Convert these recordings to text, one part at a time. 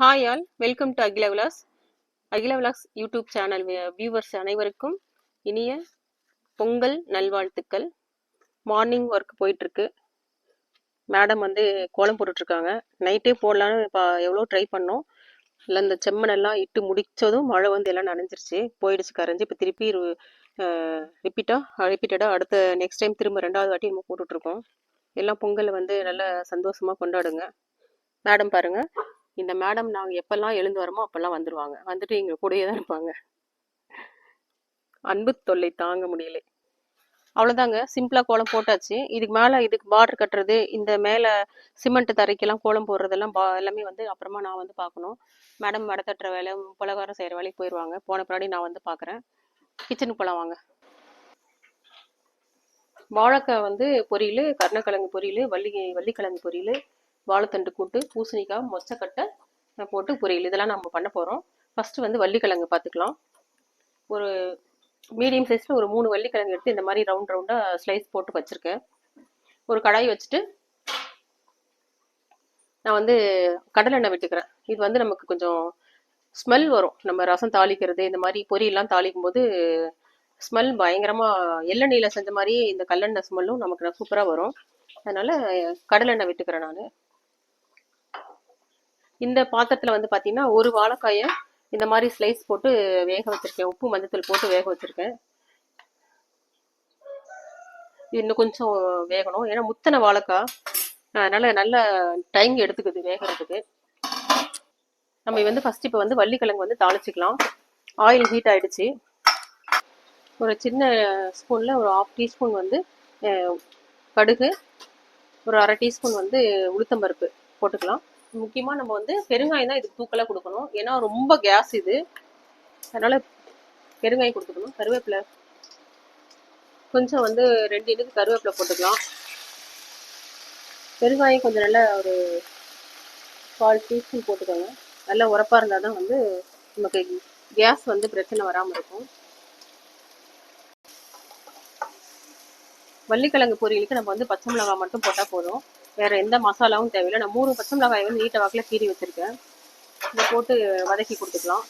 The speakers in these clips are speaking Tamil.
ஹாய் ஆல் வெல்கம் டு அகில விலாஸ் அகில விலாஸ் யூடியூப் சேனல் வியூவர்ஸ் அனைவருக்கும் இனிய பொங்கல் நல்வாழ்த்துக்கள். மார்னிங் ஒர்க் போயிட்டுருக்கு. மேடம் வந்து கோலம் போட்டுட்ருக்காங்க நைட்டே போடலான்னு இப்போ எவ்வளோ ட்ரை பண்ணோம். இல்லை இந்த செம்மனெல்லாம் இட்டு முடிச்சதும் மழை வந்து எல்லாம் நனைஞ்சிருச்சு. போயிடுச்சு கரைஞ்சி இப்போ திருப்பி ரிப்பீட்டாக ரிப்பீட்டடாக அடுத்த நெக்ஸ்ட் டைம் திரும்ப ரெண்டாவது வாட்டி நம்ம போட்டுட்ருக்கோம் எல்லாம் பொங்கலை வந்து நல்லா சந்தோஷமாக கொண்டாடுங்க. மேடம் பாருங்கள் இந்த மேடம் நாங்கள் எப்பெல்லாம் எழுந்து வரோமோ அப்பெல்லாம் வந்துடுவாங்க வந்துட்டு எங்கள் கூடயே தான் இருப்பாங்க. அன்பு தொல்லை தாங்க முடியல. அவ்வளோதாங்க சிம்பிளாக கோலம் போட்டாச்சு. இதுக்கு மேலே இதுக்கு பார்டர் கட்டுறது இந்த மேலே சிமெண்ட் தரைக்கெல்லாம் கோலம் போடுறதெல்லாம் பா எல்லாமே வந்து அப்புறமா நான் வந்து பார்க்கணும். மேடம் மடத்தட்டுற தட்டுற வேலை பலகாரம் செய்கிற வேலைக்கு போயிடுவாங்க போன பின்னாடி நான் வந்து பார்க்குறேன். கிச்சனுக்கு போகலாம் வாங்க. வாழைக்காய் வந்து பொரியல் கருணக்கிழங்கு பொரியல் வள்ளி வள்ளிக்கிழங்கு பொரியல் வாழைத்தண்டு கூட்டு பூசணிக்காய் மொச்சக்கட்டை போட்டு பொரியல். இதெல்லாம் நம்ம பண்ண போகிறோம் ஃபஸ்ட்டு வந்து வள்ளிக்கிழங்கு பார்த்துக்கலாம் ஒரு மீடியம் சைஸில் ஒரு மூணு வள்ளிக்கிழங்கு எடுத்து இந்த மாதிரி ரவுண்ட் ரவுண்டாக ஸ்லைஸ் போட்டு வச்சுருக்கேன். ஒரு கடாய் வச்சுட்டு நான் வந்து கடலெண்ணெய் விட்டுக்கிறேன். இது வந்து நமக்கு கொஞ்சம் ஸ்மெல் வரும். நம்ம ரசம் தாளிக்கிறது இந்த மாதிரி பொரியெல்லாம் தாளிக்கும் போது ஸ்மெல் பயங்கரமாக எள்ளெண்ணெயில் செஞ்ச மாதிரி இந்த கல்லெண்ணெய் ஸ்மெல்லும் நமக்கு சூப்பராக வரும். அதனால் கடலெண்ணெய் விட்டுக்கிறேன் நான். இந்த பாத்திரத்தில் வந்து பார்த்தீங்கன்னா ஒரு வாழைக்காயை இந்த மாதிரி ஸ்லைஸ் போட்டு வேக வச்சுருக்கேன். உப்பு மஞ்சத்தூள் போட்டு வேக வச்சுருக்கேன். இன்னும் கொஞ்சம் வேகணும். ஏன்னா முத்தனை வாழைக்காய். அதனால் நல்ல டைம் எடுத்துக்குது வேகிறதுக்கு. நம்ம வந்து ஃபஸ்ட் இப்போ வந்து வள்ளிக்கிழங்கு வந்து தாளிச்சிக்கலாம். ஆயில் ஹீட் ஆகிடுச்சு ஒரு சின்ன ஸ்பூனில் ஒரு ஆஃப் டீஸ்பூன் வந்து கடுகு ஒரு அரை டீஸ்பூன் வந்து உளுத்தம்பருப்பு போட்டுக்கலாம். முக்கியமாக நம்ம வந்து பெருங்காயம் தான் இதுக்கு தூக்கலாக கொடுக்கணும். ஏன்னா ரொம்ப கேஸ் இது. அதனால் பெருங்காயம் கொடுத்துக்கணும். கருவேப்பிலை. கொஞ்சம் வந்து ரெண்டு இதுக்கு கருவேப்பிலை போட்டுக்கலாம். பெருங்காயம் கொஞ்சம் நல்லா ஒரு கால் டீஸ்பூன் போட்டுக்கோங்க. நல்லா உரப்பாக இருந்தால் தான் வந்து நமக்கு கேஸ் வந்து பிரச்சனை வராமல் இருக்கும். வள்ளிக்கிழங்கு பொரியலுக்கு நம்ம வந்து பச்சை மிளகாய் மட்டும் போட்டால் போதும். வேற எந்த மசாலாவும் தேவையில்லை. நான் மூணு பச்சை மிளகாய் வந்து நீட்ட வாக்கில் கீறி வச்சுருக்கேன். இதை போட்டு வதக்கி கொடுத்துக்கலாம்.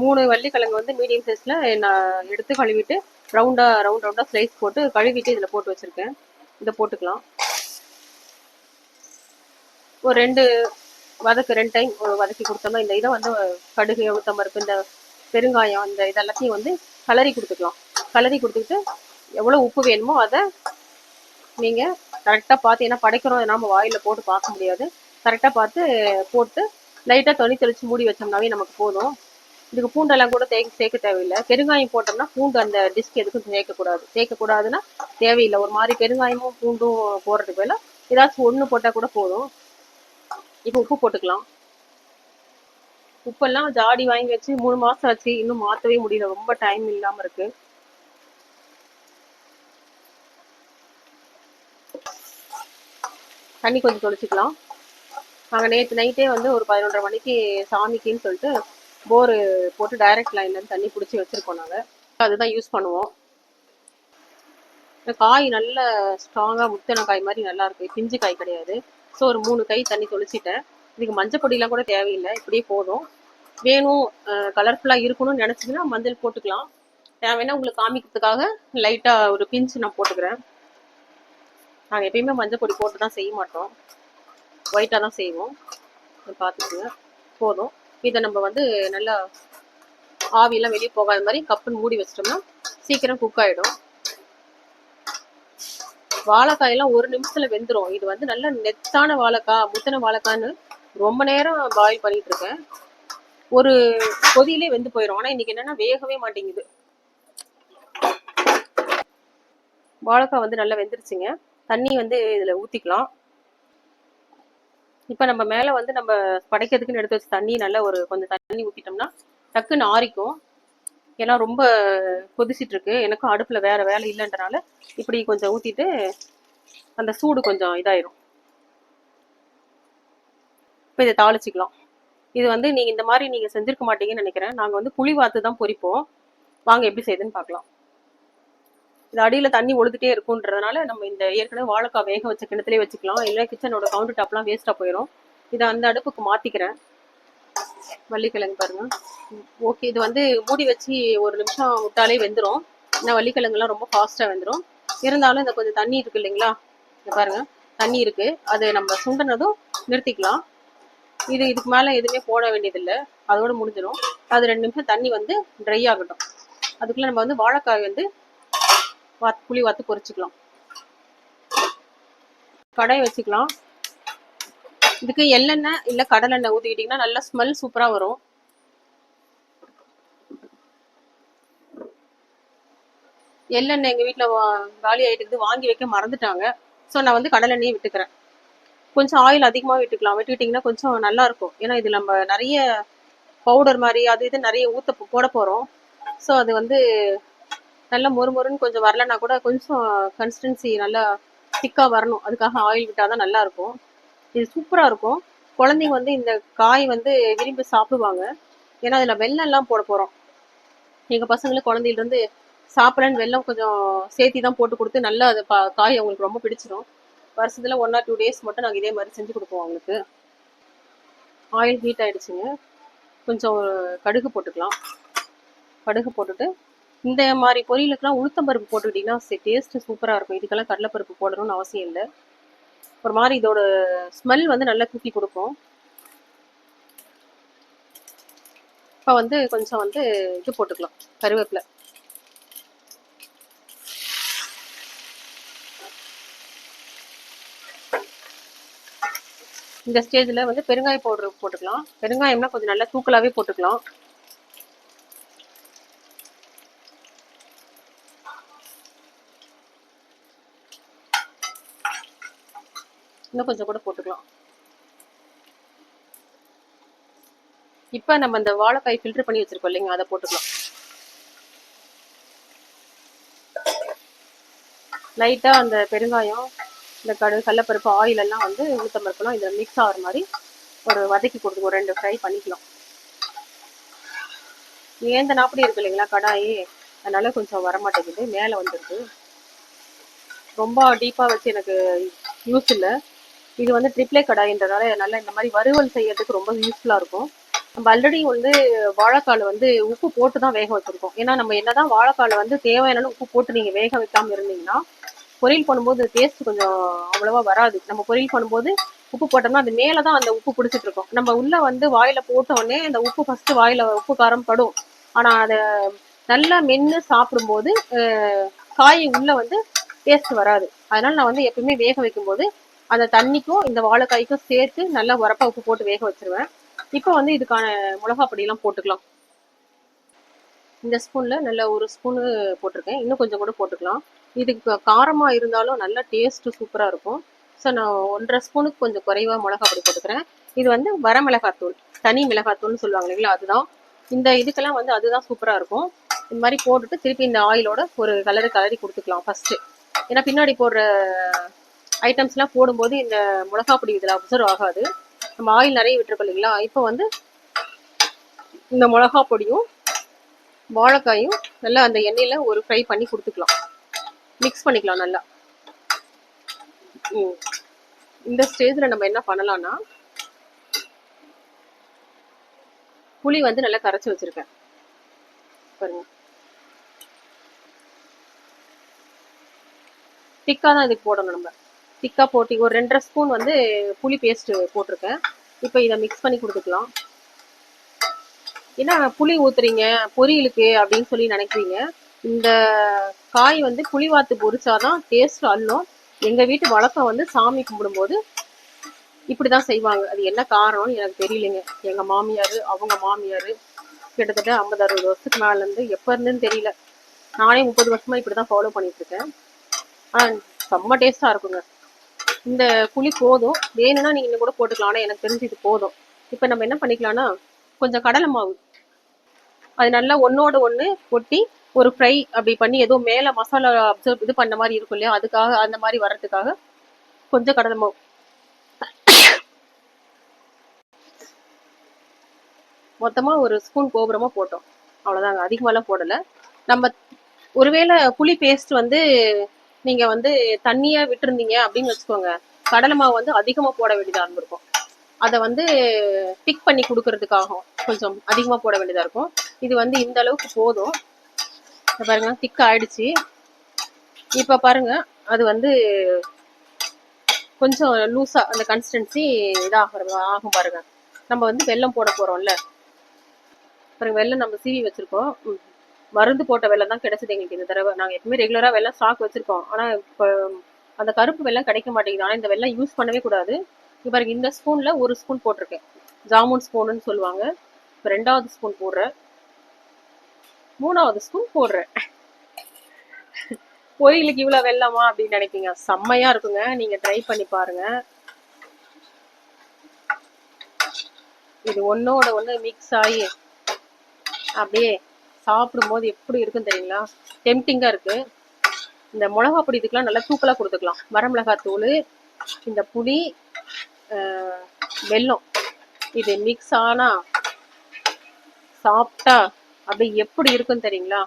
மூணு வள்ளிக்கிழங்கு வந்து மீடியம் சைஸில் நான் எடுத்து கழுவிட்டு ரவுண்டாக ரவுண்ட் ரவுண்டாக ஸ்லைஸ் போட்டு கழுவிட்டு இதில் போட்டு வச்சுருக்கேன். இதை போட்டுக்கலாம். ஒரு ரெண்டு வதக்கு ரெண்டு டைம் வதக்கி கொடுத்தோம்னா இந்த இதை வந்து கடுகு உளுத்தம்பருப்பு இந்த பெருங்காயம் இந்த இதெல்லாத்தையும் வந்து கலரி கொடுத்துக்கலாம். கலரி கொடுத்துக்கிட்டு எவ்வளோ உப்பு வேணுமோ அதை நீங்கள் கரெக்டாக பார்த்து ஏன்னா படைக்கிறோம் நம்ம வாயில் போட்டு பார்க்க முடியாது. கரெக்டாக பார்த்து போட்டு லைட்டாக துணி தெளித்து மூடி வச்சோம்னாவே நமக்கு போதும். இதுக்கு பூண்டெல்லாம் கூட தேய்க்க சேர்க்க தேவையில்லை. பெருங்காயம் போட்டோம்னா பூண்டு அந்த டிஸ்க் எதுக்கும் சேர்க்கக்கூடாது சேர்க்கக்கூடாதுன்னா தேவையில்லை. ஒரு மாதிரி பெருங்காயமும் பூண்டும் போடுறதுக்கு வேலை ஏதாச்சும் ஒன்று போட்டால் கூட போதும். இப்போ உப்பு போட்டுக்கலாம். உப்பெல்லாம் ஜாடி வாங்கி வச்சு மூணு மாதம் ஆச்சு. இன்னும் மாற்றவே முடியல. ரொம்ப டைம் இல்லாமல் இருக்குது தண்ணி கொஞ்சம் தொளிச்சிக்கலாம். நாங்கள் நேற்று நைட்டே வந்து ஒரு பதினொன்றரை மணிக்கு சாமிக்குன்னு சொல்லிட்டு போரு போட்டு டைரக்ட் லைன்லேருந்து தண்ணி பிடிச்சி வச்சுருக்கோம் நாங்கள் அதுதான் யூஸ் பண்ணுவோம். காய் நல்ல ஸ்ட்ராங்காக முத்தன காய் மாதிரி நல்லா இருக்கு. பிஞ்சு காய் கிடையாது. ஸோ ஒரு மூணு கை தண்ணி தொளிச்சிட்டேன். இதுக்கு மஞ்சள் பொடியெலாம் கூட தேவையில்லை. இப்படியே போதும். வேணும் கலர்ஃபுல்லாக இருக்கணும்னு நினச்சிங்கன்னா மஞ்சள் போட்டுக்கலாம். தேவைன்னா உங்களுக்கு காமிக்கிறதுக்காக லைட்டாக ஒரு பிஞ்சு நான் போட்டுக்கிறேன். நாங்கள் எப்பயுமே மஞ்சள் பொடி போட்டு தான் செய்ய மாட்டோம். ஒயிட்டாக தான் செய்வோம். பார்த்துக்குங்க. போதும். இதை நம்ம வந்து நல்லா ஆவியெல்லாம் வெளியே போகாத மாதிரி கப்புன்னு மூடி வச்சிட்டோம்னா சீக்கிரம் குக் ஆகிடும் வாழைக்காயெல்லாம் ஒரு நிமிஷத்தில் வெந்துடும் இது வந்து நல்ல நெத்தான வாழைக்காய் முத்தின வாழைக்கான்னு ரொம்ப நேரம் பாயில் பண்ணிட்டு இருக்கேன். ஒரு கொதியிலே வெந்து போயிடும் ஆனால் இன்னைக்கு என்னன்னா வேகவே மாட்டேங்குது. வாழைக்காய் வந்து நல்லா வெந்துருச்சுங்க. தண்ணி வந்து இதில் ஊற்றிக்கலாம் இப்போ நம்ம மேலே வந்து நம்ம படைக்கிறதுக்குன்னு எடுத்து வச்சு தண்ணி நல்லா ஒரு கொஞ்சம் தண்ணி ஊற்றிட்டோம்னா டக்குன்னு ஆறிக்கும். ஏன்னா ரொம்ப கொதிச்சிட்டு இருக்கு. எனக்கும் அடுப்பில் வேற வேலை இல்லைன்றனால இப்படி கொஞ்சம் ஊற்றிட்டு அந்த சூடு கொஞ்சம் இதாயிரும். இப்போ இதை தாளிச்சிக்கலாம். இது வந்து நீங்கள் இந்த மாதிரி நீங்கள் செஞ்சுருக்க மாட்டீங்கன்னு நினைக்கிறேன். நாங்கள் வந்து புளி வாத்து தான் பொரிப்போம். வாங்க எப்படி செய்யுதுன்னு பார்க்கலாம். இது அடியில் தண்ணி ஒழுதுட்டே இருக்குன்றதுனால நம்ம இந்த ஏற்கனவே வாழைக்காய் வேக வச்ச கிணத்துலேயே வச்சுக்கலாம். இல்லை கிச்சனோட கவுண்டர் டாப்லாம் வேஸ்ட்டாக போயிடும் இதை அந்த அடுப்புக்கு மாத்திக்கிறேன். வள்ளிக்கிழங்கு பாருங்க. ஓகே இது வந்து மூடி வச்சு ஒரு நிமிஷம் விட்டாலே வெந்துடும் ஏன்னா வள்ளிக்கிழங்குலாம் ரொம்ப ஃபாஸ்ட்டாக வெந்துடும் இருந்தாலும் இந்த கொஞ்சம் தண்ணி இருக்கு இல்லைங்களா? இங்க பாருங்க. தண்ணி இருக்கு. அது நம்ம சுண்டினதும் நிறுத்திக்கலாம். இது இதுக்கு மேலே எதுவுமே போட வேண்டியதில்லை. அதோட முடிஞ்சிடும் அது ரெண்டு நிமிஷம் தண்ணி வந்து ட்ரை ஆகட்டும். அதுக்குள்ளே நம்ம வந்து வாழைக்காய் வந்து வாத் புளி வாத்து பொறிச்சுக்கலாம் கடாய் வச்சுக்கலாம். இதுக்கு எள்ளெண்ணெய் இல்லை கடலெண்ணெய் ஊற்றிக்கிட்டிங்கன்னா நல்லா ஸ்மெல் சூப்பராக வரும். எள்ளெண்ணெய் எங்கள் வீட்டில் காலி ஆகிட்டு வாங்கி வைக்க மறந்துட்டாங்க. ஸோ நான் வந்து கடலெண்ணெயே விட்டுக்கிறேன். கொஞ்சம் ஆயில் அதிகமாக விட்டுக்கலாம். விட்டுக்கிட்டிங்கன்னா கொஞ்சம் நல்லா இருக்கும். ஏன்னா இது நம்ம நிறைய பவுடர் மாதிரி அது இது நிறைய ஊற்ற போட போகிறோம் ஸோ அது வந்து நல்லா மொறு மொறுன்னு கொஞ்சம் வரலன்னா கூட கொஞ்சம் கன்சிஸ்டன்சி நல்லா திக்காக வரணும். அதுக்காக ஆயில் விட்டால் தான் நல்லா இருக்கும் இது சூப்பராக இருக்கும். குழந்தைங்க வந்து இந்த காய் வந்து விரும்பி சாப்பிடுவாங்க. ஏன்னா அதில் வெள்ளம்லாம் போட போகிறோம் எங்கள் பசங்களுக்கு குழந்தையிலேருந்து சாப்பிடலன்னு வெல்லம் கொஞ்சம் சேர்த்தி தான் போட்டு கொடுத்து நல்லா அது பா காய் அவங்களுக்கு ரொம்ப பிடிச்சிடும் வருஷத்தில் ஒன் ஆர் டூ டேஸ் மட்டும் நாங்கள் இதே மாதிரி செஞ்சு கொடுப்போம் அவங்களுக்கு. ஆயில் ஹீட் ஆகிடுச்சிங்க கொஞ்சம் கடுகு போட்டுக்கலாம். கடுகு போட்டுட்டு இந்த மாதிரி பொரியலுக்கெல்லாம் உளுத்தம்பருப்பு போட்டுக்கிட்டிங்கன்னா டேஸ்ட்டு சூப்பராக இருக்கும். இதுக்கெல்லாம் கடலைப்பருப்பு போடணும்னு அவசியம் இல்லை. ஒரு மாதிரி இதோட ஸ்மெல் வந்து நல்லா தூக்கி கொடுக்கும். இப்போ வந்து கொஞ்சம் வந்து இது போட்டுக்கலாம். கருவேப்பிலை. இந்த ஸ்டேஜில் வந்து பெருங்காய பவுடர் போட்டுக்கலாம். பெருங்காயம்னா கொஞ்சம் நல்லா தூக்கலாகவே போட்டுக்கலாம். இன்னும் கொஞ்சம் கூட போட்டுக்கலாம். இப்போ நம்ம இந்த வாழைக்காய் ஃபில்டர் பண்ணி வச்சிருக்கோம் இல்லைங்க அதை போட்டுக்கலாம். லைட்டாக அந்த பெருங்காயம் இந்த கடு கடலப்பருப்பு ஆயில் எல்லாம் வந்து உளுத்தம்பருப்புலாம் இதில் மிக்ஸ் ஆகிற மாதிரி ஒரு வதக்கி கொடுத்துக்கோ ஒரு ரெண்டு ஃப்ரை பண்ணிக்கலாம். ஏந்த நாப்படி இருக்கு இல்லைங்களா கடாயி? அதனால கொஞ்சம் வரமாட்டேங்குது. மேலே வந்துருக்கு ரொம்ப டீப்பாக வச்சு எனக்கு யூஸ் இல்லை. இது வந்து ட்ரிப்ளே கடாயின்றதால நல்லா இந்த மாதிரி வறுவல் செய்யறதுக்கு ரொம்ப யூஸ்ஃபுல்லாக இருக்கும். நம்ம ஆல்ரெடி வந்து வாழைக்கால் வந்து உப்பு போட்டு தான் வேக வச்சுருக்கோம். ஏன்னா நம்ம என்னதான் வாழைக்கால் வந்து தேவையான உப்பு போட்டு நீங்கள் வேக வைக்காமல் இருந்தீங்கன்னா பொரியல் பண்ணும்போது டேஸ்ட் கொஞ்சம் அவ்வளோவா வராது. நம்ம பொரியல் பண்ணும்போது உப்பு போட்டோம்னா அது மேலே தான் அந்த உப்பு பிடிச்சிட்டு இருக்கும். நம்ம உள்ளே வந்து வாயில் போட்டோடனே அந்த உப்பு ஃபஸ்ட்டு வாயில் உப்பு காரம் படும். ஆனால் அதை நல்லா மென்று சாப்பிடும்போது காய் உள்ளே வந்து டேஸ்ட் வராது. அதனால நான் வந்து எப்பவுமே வேக வைக்கும்போது அந்த தண்ணிக்கும் இந்த வாழைக்காய்க்கும் சேர்த்து நல்லா உரப்பா உப்பு போட்டு வேக வச்சிருவேன். இப்போ வந்து இதுக்கான மிளகா பொடியெல்லாம் போட்டுக்கலாம். இந்த ஸ்பூன்ல நல்ல ஒரு ஸ்பூனு போட்டிருக்கேன். இன்னும் கொஞ்சம் கூட போட்டுக்கலாம். இதுக்கு காரமாக இருந்தாலும் நல்லா டேஸ்ட் சூப்பராக இருக்கும். ஸோ நான் ஒன்றரை ஸ்பூனுக்கு கொஞ்சம் குறைவா மிளகா பொடி போட்டுக்கிறேன். இது வந்து வர மிளகாத்தூள் தனி மிளகாத்தூள்னு சொல்லுவாங்க இல்லைங்களா அதுதான். இந்த இதுக்கெல்லாம் வந்து அதுதான் சூப்பராக இருக்கும். இந்த மாதிரி போட்டுட்டு திருப்பி இந்த ஆயிலோட ஒரு கலரு கலரி கொடுத்துக்கலாம் ஃபஸ்ட்டு ஏன்னா பின்னாடி போடுற ஐட்டம்ஸ்லாம் போடும்போது இந்த மிளகா பொடி இதில் அப்சர்வ் ஆகாது. நம்ம ஆயில் நிறைய விட்டுருக்கோம் இல்லைங்களா? இப்போ வந்து இந்த மிளகா பொடியும் வாழைக்காயும் நல்லா அந்த எண்ணெயில் ஒரு ஃப்ரை பண்ணி கொடுத்துக்கலாம். மிக்ஸ் பண்ணிக்கலாம் நல்லா. ம். இந்த ஸ்டேஜில் நம்ம என்ன பண்ணலாம்னா புளி வந்து நல்லா கரைச்சி வச்சிருக்கேன். பாருங்க. திக்காக தான் இதுக்கு போடணும் நம்ம. திக்காக போட்டி ஒரு ரெண்டரை ஸ்பூன் வந்து புளி பேஸ்ட்டு போட்டிருக்கேன். இப்போ இதை மிக்ஸ் பண்ணி கொடுத்துக்கலாம். ஏன்னா புளி ஊற்றுறீங்க பொரியலுக்கு அப்படின்னு சொல்லி நினைக்கிறீங்க. இந்த காய் வந்து புளிவாத்து பொரிச்சாதான் டேஸ்ட் அல்லும் எங்கள் வீட்டு வழக்கம் வந்து சாமி கும்பிடும்போது இப்படிதான் செய்வாங்க. அது என்ன காரணம்னு எனக்கு தெரியலைங்க. எங்கள் மாமியார் அவங்க மாமியார் கிட்டத்தட்ட ஐம்பது அறுபது வருஷத்துக்கு மேலேருந்து எப்போ இருந்துன்னு தெரியல. நானே முப்பது வருஷமாக இப்படி தான் ஃபாலோ பண்ணிகிட்ருக்கேன் ஆ செம்ம டேஸ்ட்டாக இருக்குங்க. இந்த புளி போதும். வேணும்னா நீங்க இன்னும் கூட போட்டுக்கலாம். ஆனா எனக்கு தெரிஞ்சு இது போதும். இப்போ நம்ம என்ன பண்ணிக்கலாம்னா கொஞ்சம் கடலை மாவு. அது நல்லா ஒன்னோட ஒண்ணு கொட்டி ஒரு ஃப்ரை அப்படி பண்ணி ஏதோ மேல மசாலா அப்சர்வ் இது பண்ண மாதிரி இருக்கும் இல்லையா? அதுக்காக அந்த மாதிரி வர்றதுக்காக கொஞ்சம் கடலை மாவு. மொத்தமா ஒரு ஸ்பூன் கோபுரமா போட்டோம். அவ்வளவுதாங்க அதிகமாலாம் போடல. நம்ம ஒருவேளை புளி பேஸ்ட் வந்து நீங்க வந்து தண்ணியா விட்டுருந்தீங்க அப்படின்னு வச்சுக்கோங்க. கடலை மாவு வந்து அதிகமா போட வேண்டியதா இருந்திருக்கும். அதை வந்து திக் பண்ணி கொடுக்கறதுக்காகும் கொஞ்சம் அதிகமாக போட வேண்டியதாக இருக்கும். இது வந்து இந்த அளவுக்கு போதும். பாருங்க திக் ஆயிடுச்சு. இப்போ பாருங்க அது வந்து கொஞ்சம் லூஸா அந்த கன்சிஸ்டன்சி இதாக ஆகும் பாருங்க. நம்ம வந்து வெல்லம் போட போறோம்ல. பாருங்க வெள்ளம் நம்ம சீவி வச்சிருக்கோம். ம். மருந்து போட்ட வெள்ளம் தான் கிடைச்சது எங்களுக்கு இந்த தடவை. நாங்கள் எப்பவுமே ரெகுலரா வெள்ளம் ஸ்டாக் வச்சிருக்கோம். ஆனா இப்போ அந்த கருப்பு வெள்ளம் கிடைக்க மாட்டேங்குது. ஆனா இந்த வெள்ளம் யூஸ் பண்ணவே கூடாது. இங்க பாருங்க இந்த ஸ்பூன்ல ஒரு ஸ்பூன் போட்டிருக்கேன். ஜாமுன் ஸ்பூனுன்னு சொல்லுவாங்க. இப்போ ரெண்டாவது ஸ்பூன் போடுறேன். மூணாவது ஸ்பூன் போடுறேன். கோயிலுக்கு இவ்வளோ வெள்ளமா அப்படின்னு நினைப்பீங்க. செம்மையா இருக்குங்க. நீங்க ட்ரை பண்ணி பாருங்க. இது ஒன்னோட ஒண்ணு மிக்ஸ் ஆகி அப்படியே சாப்பிடும்போது எப்படி இருக்குன்னு தெரியுங்களா? டெம்டிங்காக இருக்குது இந்த மிளகா பொடி இதுக்கெலாம் நல்லா தூக்கலாக கொடுத்துக்கலாம். வரமிளகாய் தூள் இந்த புளி வெல்லம். இது மிக்ஸ் ஆனா சாப்பிட்டா அப்படியே எப்படி இருக்குன்னு தெரியுங்களா?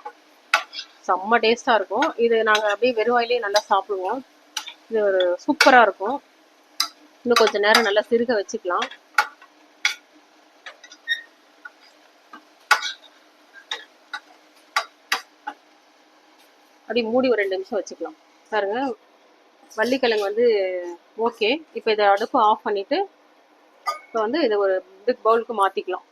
செம்ம டேஸ்ட்டாக இருக்கும். இது நாங்கள் அப்படியே வெறுவாயிலே நல்லா சாப்பிடுவோம். இது ஒரு சூப்பராக இருக்கும். இன்னும் கொஞ்சம் நேரம் நல்லா சிறுக வச்சுக்கலாம். அப்படி மூடி ஒரு ரெண்டு நிமிஷம் வச்சுக்கலாம். பாருங்க. வள்ளிக்கிழங்கு வந்து ஓகே இப்போ இதை அடுப்பு ஆஃப் பண்ணிவிட்டு இப்போ வந்து இதை ஒரு பிக் பவுலுக்கு மாற்றிக்கலாம்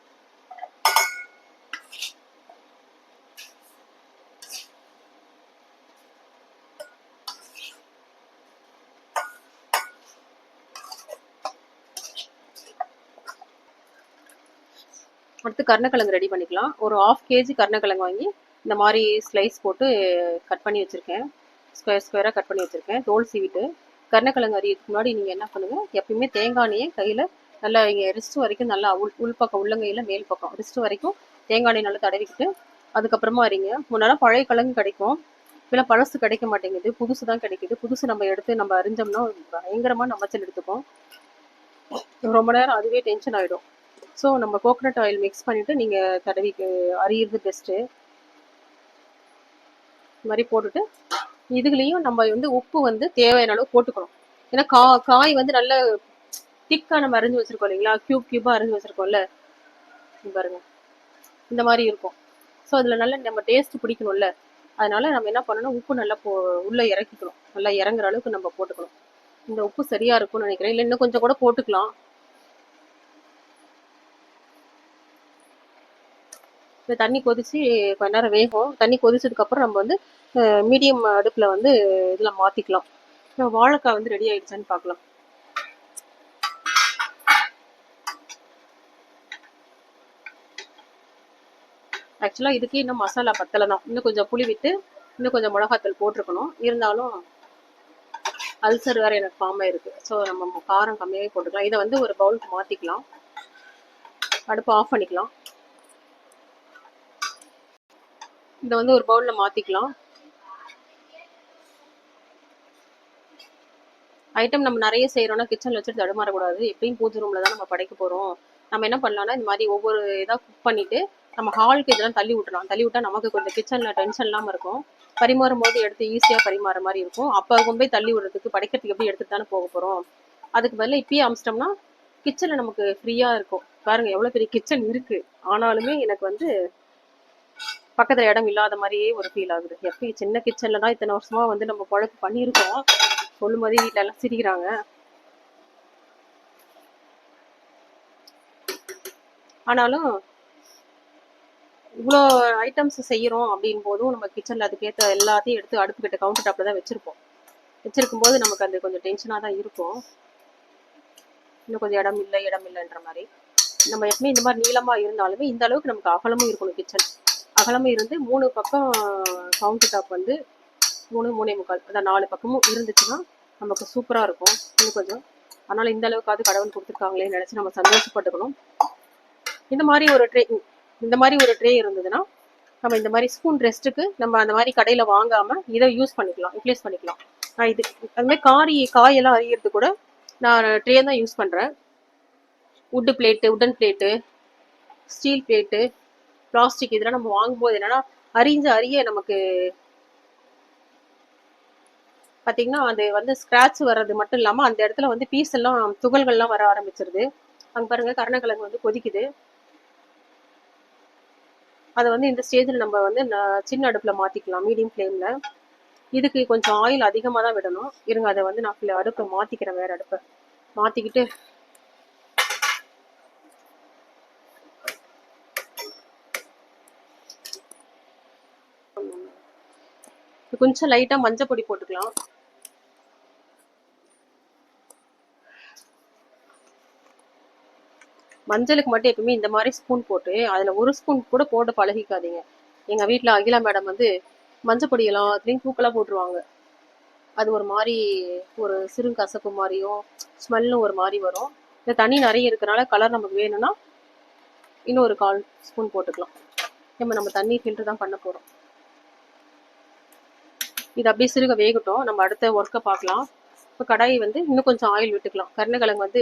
அடுத்து கருணக்கிழங்கு ரெடி பண்ணிக்கலாம். ஒரு ஆஃப் கேஜி கருணக்கிழங்கு வாங்கி இந்த மாதிரி ஸ்லைஸ் போட்டு கட் பண்ணி வச்சுருக்கேன். ஸ்கொயர் ஸ்கொயராக கட் பண்ணி வச்சுருக்கேன். தோல் சீவிட்டு கருணக்கிழங்கு அரியதுக்கு முன்னாடி நீங்கள் என்ன பண்ணுங்கள் எப்பயுமே தேங்காய் கையில் நல்லா இங்கே ரிஸ்ட் வரைக்கும் நல்லா உள் உள்பக்கம் உள்ளங்கையில் மேல் பக்கம் ரிஸ்ட் வரைக்கும் தேங்காய் எண்ணெய் நல்லா தடவிக்கிட்டு அதுக்கப்புறமா அறிங்க முன்னெல்லாம் பழைய கிழங்கு கிடைக்கும். இப்போலாம் பழசு கிடைக்க மாட்டேங்குது. புதுசு தான் கிடைக்குது. புதுசு நம்ம எடுத்து நம்ம அறிஞ்சோம்னா பயங்கரமாக நம்மச்சல் எடுத்துப்போம். ரொம்ப நேரம் அதுவே டென்ஷன் ஆகிடும் ஸோ நம்ம கோகனட் ஆயில் மிக்ஸ் பண்ணிவிட்டு நீங்கள் தடவி அறியிறது பெஸ்ட்டு இது மாதிரி போட்டுட்டு இதுலேயும் நம்ம வந்து உப்பு வந்து தேவையான அளவு போட்டுக்கணும். ஏன்னா கா காய் வந்து நல்ல திக்காக நம்ம அரிஞ்சு வச்சிருக்கோம் இல்லைங்களா? க்யூப் க்யூபாக அரிஞ்சு வச்சிருக்கோம்ல? பாருங்க. இந்த மாதிரி இருக்கும். ஸோ அதில் நல்லா நம்ம டேஸ்ட் பிடிக்கணும்ல? அதனால நம்ம என்ன பண்ணணும்? உப்பு நல்லா போ உள்ளே இறக்கிக்கணும். நல்லா இறங்குற அளவுக்கு நம்ம போட்டுக்கணும். இந்த உப்பு சரியா இருக்கும்னு நினைக்கிறேன். இல்லை இன்னும் கொஞ்சம் கூட போட்டுக்கலாம். இந்த தண்ணி கொதிச்சு கொஞ்ச நேரம் வேகும். தண்ணி கொதிச்சதுக்கு அப்புறம் நம்ம வந்து மீடியம் அடுப்புல வந்து இதில் மாத்திக்கலாம். இப்போ வாழைக்காய் வந்து ரெடி ஆயிடுச்சான்னு பார்க்கலாம் ஆக்சுவலா இதுக்கு இன்னும் மசாலா பத்தலை தான் இன்னும் கொஞ்சம் புளி விட்டு இன்னும் கொஞ்சம் மிளகாத்தூள் போட்டிருக்கணும். இருந்தாலும் அல்சர் வேற எனக்கு ஃபார்ம் ஆயிருக்கு. ஸோ நம்ம காரம் கம்மியாகவே போட்டுக்கலாம். இதை வந்து ஒரு பவுலுக்கு மாத்திக்கலாம். அடுப்பு ஆஃப் பண்ணிக்கலாம். இதை வந்து ஒரு பவுலில் மாற்றிக்கலாம் ஐட்டம் நம்ம நிறைய செய்கிறோம்னா கிச்சனில் வச்சுட்டு தடுமாறக்கூடாது. எப்பயும் பூஜை ரூமில் தான் நம்ம படைக்க போகிறோம் நம்ம என்ன பண்ணலாம்னா இந்த மாதிரி ஒவ்வொரு இதாக குக் பண்ணிவிட்டு நம்ம ஹாலுக்கு இதெல்லாம் தள்ளி விட்டுலாம் தள்ளி விட்டா நமக்கு கொஞ்சம் கிச்சனில் டென்ஷன் இல்லாமல் இருக்கும். பரிமாறும் போது எடுத்து ஈஸியாக பரிமாற மாதிரி இருக்கும். அப்போ கொண்டு போய் தள்ளி விடுறதுக்கு படைக்கிறதுக்கு எப்படி எடுத்துட்டு தானே போக போகிறோம் அதுக்கு பதிலாக இப்பயே அமிச்சிட்டோம்னா கிச்சனில் நமக்கு ஃப்ரீயாக இருக்கும். பாருங்க எவ்வளோ பெரிய கிச்சன் இருக்குது ஆனாலுமே எனக்கு வந்து பக்கத்துல இடம் இல்லாத மாதிரியே ஒரு ஃபீல் ஆகுது. எப்பயும் சின்ன கிச்சன்ல தான் இத்தனை வருஷமா வந்து நம்ம பொழப்பு பண்ணியிருக்கோம். சொல்லும் போதே வீட்டுல எல்லாம் சிரிக்கிறாங்க. ஆனாலும் இவ்வளோ ஐட்டம்ஸ் செய்கிறோம் அப்படின் போதும் நம்ம கிச்சனில் அதுக்கேற்ற எல்லாத்தையும் எடுத்து அடுப்புக்கிட்ட கவுண்டர் டாப்பில் தான் வச்சுருப்போம். வச்சுருக்கும் போது நமக்கு அது கொஞ்சம் டென்ஷனாக தான் இருக்கும். இன்னும் கொஞ்சம் இடம் இல்லை இடம் இல்லைன்ற மாதிரி. நம்ம எப்பவுமே இந்த மாதிரி நீளமாக இருந்தாலுமே இந்த அளவுக்கு நமக்கு அகலமும் இருக்கணும் கிச்சன் அகலமும் இருந்து மூணு பக்கம் கவுண்டர் டாப் வந்து மூணு மூணே முக்கால். அதான் நாலு பக்கமும் இருந்துச்சுன்னா நமக்கு சூப்பராக இருக்கும். இன்னும் கொஞ்சம். அதனால் இந்த அளவுக்காவது கடவுள் கொடுத்துருக்காங்களே நினச்சி நம்ம சந்தோஷப்பட்டுக்கணும். இந்த மாதிரி ஒரு ட்ரே இந்த மாதிரி ஒரு ட்ரே இருந்ததுன்னா நம்ம இந்த மாதிரி ஸ்பூன் ரெஸ்ட்டுக்கு நம்ம அந்த மாதிரி கடையில் வாங்காமல் இதை யூஸ் பண்ணிக்கலாம் யூட்டிலைஸ் பண்ணிக்கலாம். நான் இது அதுமாதிரி காரி காயெல்லாம் அறியறது கூட நான் ட்ரே தான் யூஸ் பண்ணுறேன் wood plate wooden plate steel plate plastic இதெல்லாம் நம்ம வாங்கும்போது என்னன்னா அரிஞ்சு அரிய நமக்கு பாத்தீங்கன்னா அது வந்து ஸ்க்ராட்ச் வர்றது மட்டும் இல்லாம அந்த இடத்துல வந்து பீஸ் எல்லாம் துகள்கள்லாம் வர ஆரம்பிச்சிருது. அங்கே பாருங்க கருணக்கிழங்கு வந்து கொதிக்குது. அதை வந்து இந்த ஸ்டேஜில் நம்ம வந்து சின்ன அடுப்பில் மாற்றிக்கலாம் மீடியம் ஃப்ளேமில் இதுக்கு கொஞ்சம் ஆயில் அதிகமாக தான் விடணும். இருங்க அதை வந்து நான் அடுப்பை மாற்றிக்கிறேன் வேறு அடுப்பை. மாற்றிக்கிட்டு கொஞ்சம் லைட்டாக மஞ்சள் பொடி போட்டுக்கலாம். மஞ்சளுக்கு மட்டும் எப்பவுமே இந்த மாதிரி ஸ்பூன் போட்டு அதில் ஒரு ஸ்பூன் கூட போட்டு பழகிக்காதீங்க. எங்கள் வீட்டில் அகிலா மேடம் வந்து மஞ்சள் பொடியெல்லாம் அதுலேயும் தூக்கலாக போட்டுருவாங்க. அது ஒரு மாதிரி ஒரு சிறு கசப்பு மாதிரியும் ஸ்மெல்லும் ஒரு மாதிரி வரும். இந்த தண்ணி நிறைய இருக்கிறனால கலர் நமக்கு வேணும்னா இன்னும் ஒரு கால் ஸ்பூன் போட்டுக்கலாம். நம்ம நம்ம தண்ணி ஃபில்டர் தான் பண்ண போகிறோம் இது அப்படியே சிறுக வேகட்டும். நம்ம அடுத்த ஒர்க்கை பார்க்கலாம். இப்போ கடாய் வந்து இன்னும் கொஞ்சம் ஆயில் விட்டுக்கலாம். கருணக்கிழங்கு வந்து